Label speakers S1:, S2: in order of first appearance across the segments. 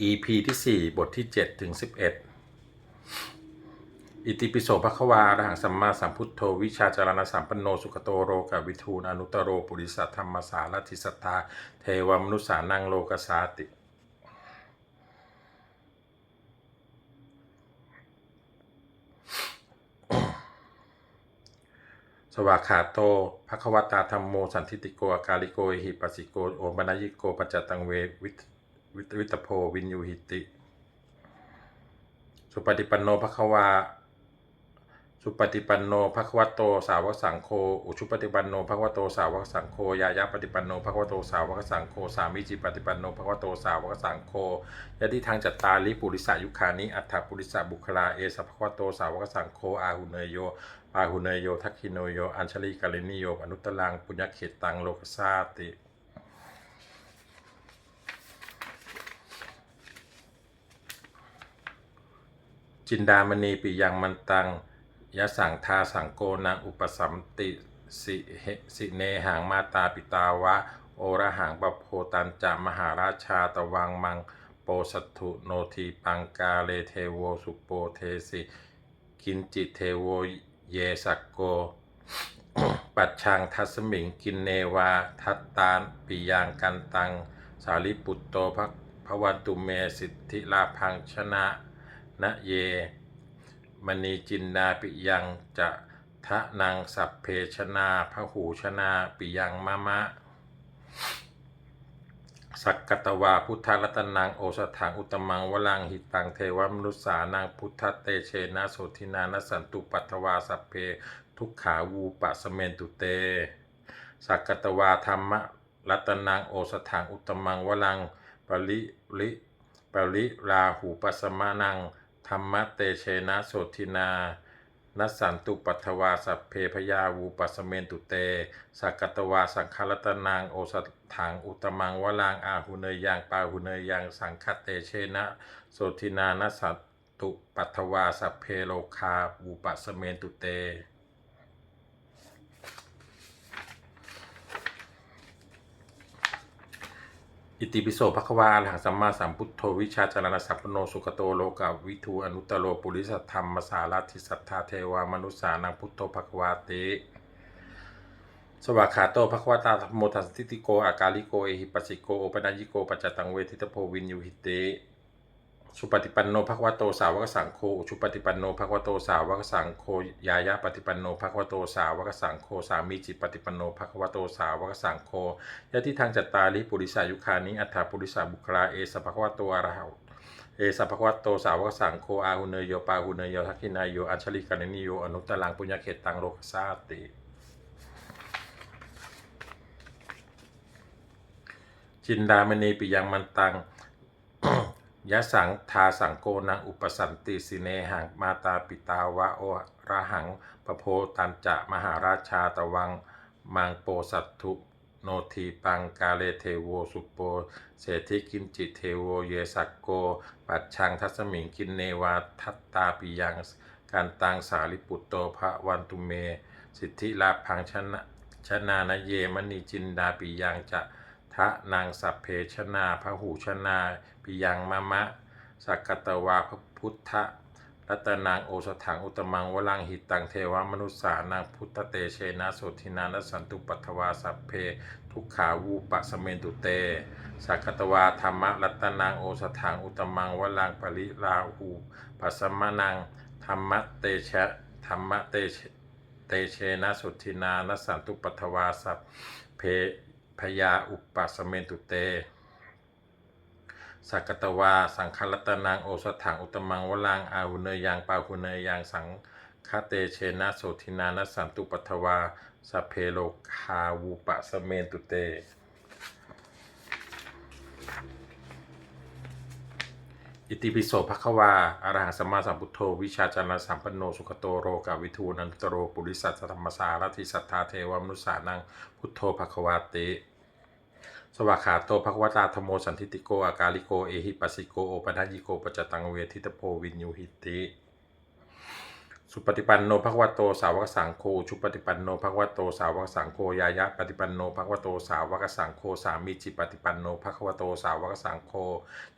S1: EP ที่ 4 บทที่ 7 ถึง 11 อิติปิโสภควาอรหังสัมมาสัมพุทโธวิชาจารณสัมปันโนสุขโตโรกวิทูลอนุตโรปุริสัทธรรมสารทิสัทธาเทวมนุษานังโลกสาติ สวากขาโตภควตาธรรมโมสันทิติโกอากาลิโกหิปัสสิโกโอมนยิโกปัจจตังเววิต วิตวิตโพวินยูหิติ สุปฏิปันโนภควาสุปฏิปันโนภควโตสาวกสังโฆอุชุปฏิปันโนภควโตสาวกสังโฆยายาปฏิปันโนภควโตสาวกสังโฆสามิจิปฏิปันโนภควโตสาวกสังโฆยะทิทางจัตตาลิปุริสายุคานิอัฏฐปุริสาบุคลาเอสภควโตสาวกสังโฆอาหุเนยโยปาหุเนยโยทักขิโนโยอัญชลีกาลินิโยอนุตตรังปุญญเขตตังโลกสาติ จินดามณีปิยังมันตังยะสังทาสังโกนังอุปสัมติสิเสิเนหังมาตาปิตาวะ โอระหังปโพตันจะมหาราชาตวังมัง โปสัตถุโนทีปังกาเลเทโวสุโปเทสิกินจิเทโวเยสักโก ปัจชังทัสมิงกินเนวา ทัตตานปิยังกันตัง สาลิปุตโตภพระวันตุเมสิทธิลาพังชนะ นะเย มณีจินดาปิยังจะทะนางสัพเพชนาพหูชนาปิยังมะมะ สักกตวาพุทธรัตนังโอสถังอุตมังวลังหิตังเทวมนุษสานังพุทธเตเชนะโสทินานสันตุปัตถวาสัพเพทุกขาวูปะสเมนตุเต สักกตวาธรรมรัตนังโอสถังอุตมังวลังปริลิปริราหูปัสมานัง ธรรมะเตเชนะโสตินา นัสสันตุปัทวาสัพเพพยาวูปัสเมนตุเต สักกตวาสังคารตนางโอสถังอุตมังวลางอาหุเนยยังปาหุเนยยังสังคเตเชนะโสตินานัสสันตุปัทวาสัพเพโลคาวูปัสเมนตุเต อิติปิโสภควาอรหังสัมมาสัมพุทโธวิชาจารณสัพพโนสุขโตโลกาวิทูอนุตโลปุริสัทธรรมสาราธิสัทธาเทวามนุษสานังพุทโธภควาติสวากขาโตภควตาธรรมโมทัสสติโกอากาลิโกเอหิปัสสิโกโอปนัญญิโกปัจจตังเวทิตโพวินยูหิติ สุปฏิปันโนภควโตสาวกสังโฆชุปฏิปันโนภควโตสาวกสังโฆยายาปฏิปันโนภควโตสาวกสังโฆสามีจิปฏิปันโนภควโตสาวกสังโฆยะที่ทางจัตตาลิปุริสายุคานิอัฏฐปุริสาบุคลาเอสภควโตอรหัเอสภควโตสาวกสังโฆอาหุเนยโยปาหุเนยโยทักขินายโยอัญชลิกานิโยอนุตตรังปุญญเขตตังโลกสาติจินดามณีปิยังมันตัง ยะสังทาสังโกนังอุปสันติสิเนหังมาตาปิตาวะโอระหังปโพตันจะมหาราชาตวัง มังโปสัตถุโนทีปังกาเลเทโวสุโปเศรษฐิกินจิเทโวเยสักโก ปัจชังทัสมิงกินเนวาทัตตาปิยังการตังสาลิปุตโตภะวันตุเม สิทธิลาพังชนะชนานเยมณีจินดาปิยังจะทะนางสัพเพชนาพระหูชนา ปิยังมะมะ สักกตวาพระพุทธรัตนางโอสถังอุตมังวลังหิตังเทวมนุษสานางพุทธเตเชนะโสทินานสันตุปัทวาสัพเพ ทุกขาวูปะสเมนตุเต สักกตวาธรรมรัตนางโอสถังอุตมังวลังปริลาหูปัสมะนังธรรมเตชะธรรมเตเชเตเชนะสุทินานสันตุปัทวาสัพเพพยาอุปปัสเมนตุเต สักตวา สังคลัตนางโอสถังอุตมังวลังอาหุเนยยังปาหุเนยยังสังคาเตเชนะโสทินานสันตุปัทวาสเพโลคาวูปะสเมนตุเต อิติปิโสภควาอรหังสัมมาสัมพุทโธ วิชาจารณสัมปันโนสุขโตโรกาวิทูนันตโร ปุริสัทธรรมสารทิสัทธาเทวมนุสานังพุทโธภควาติ สวากขาโตภควตาธโมสันทิติโกอากาลิโกเอหิปัสสิโกโอปัญญิโกปจตังเวทิตโพวินยูหิติสุปฏิปันโนภควโตสาวกสังโฆชุปฏิปันโนภควโตสาวกสังโฆยายะปฏิปันโนภควโตสาวกสังโฆสามีจิปฏิปันโนภควโตสาวกสังโฆ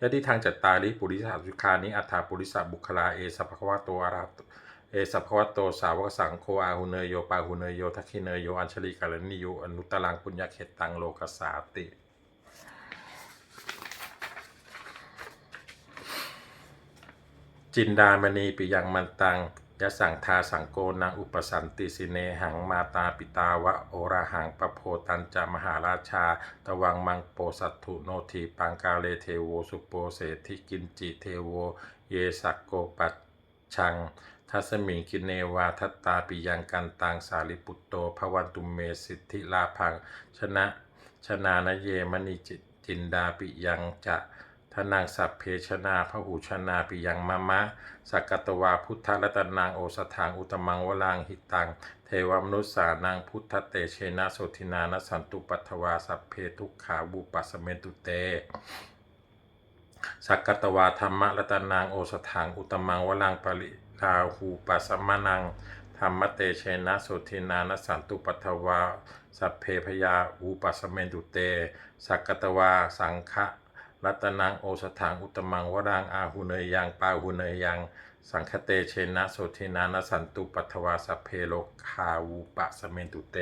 S1: ยะทิทางจัตตาริปุริสาสุคานิอัฏฐาปุริสาบุคลาเอสภควโตอาราเอสัพพวโตสาวกสังโฆอาหุเนยโยปาหุเนยโยทัคคิเนยโยอัญชลีกาลนิโยอนุตตรังปุญญเขตตังโลกสาติ จินดามณีปิยังมันตังยะสังทาสังโกนังอุปสันติสิเนหังมาตาปิตาวะโอราหังปะโพตันจะมหาราชา ตวังมังโปสัตถุโนทีปังกาเลเทโวสุโปเสธิกินจิเทโว เยสักโกปัจชัง ทัสมิงคิเนวาทัตตาปิยังกันตังสาลิปุตโตภวันตุเมสิทธิลาพัง ชนะ ชนานเยมณีจิจินดาปิยังจะ ทนังสัพเพชนาพระหูชนาปิยังมะมะ สักกตวาพุทธรัตนังโอสถางอุตมังวลางหิตัง เทวมนุษสานังพุทธเตเชนะโสทินานสันตุปัทวาสัพเพทุกขาบุปัสสเมตุเตสักกตวาธรรมรัตนังโอสถางอุตมังวลังปริลาหูปัสสมานังธรรมเตเชนะโสทินานสันตุปัทวาสัพเพพยาอูปัสสเมตุเต สักกตวาสังฆ รัตนังโอสถังอุตมังวรังอาหุเนยยังปาหุเนยยังสังคเตเชนะโสทินานสันตุปัทวาสเพโลคาวูปะสเมนตุเต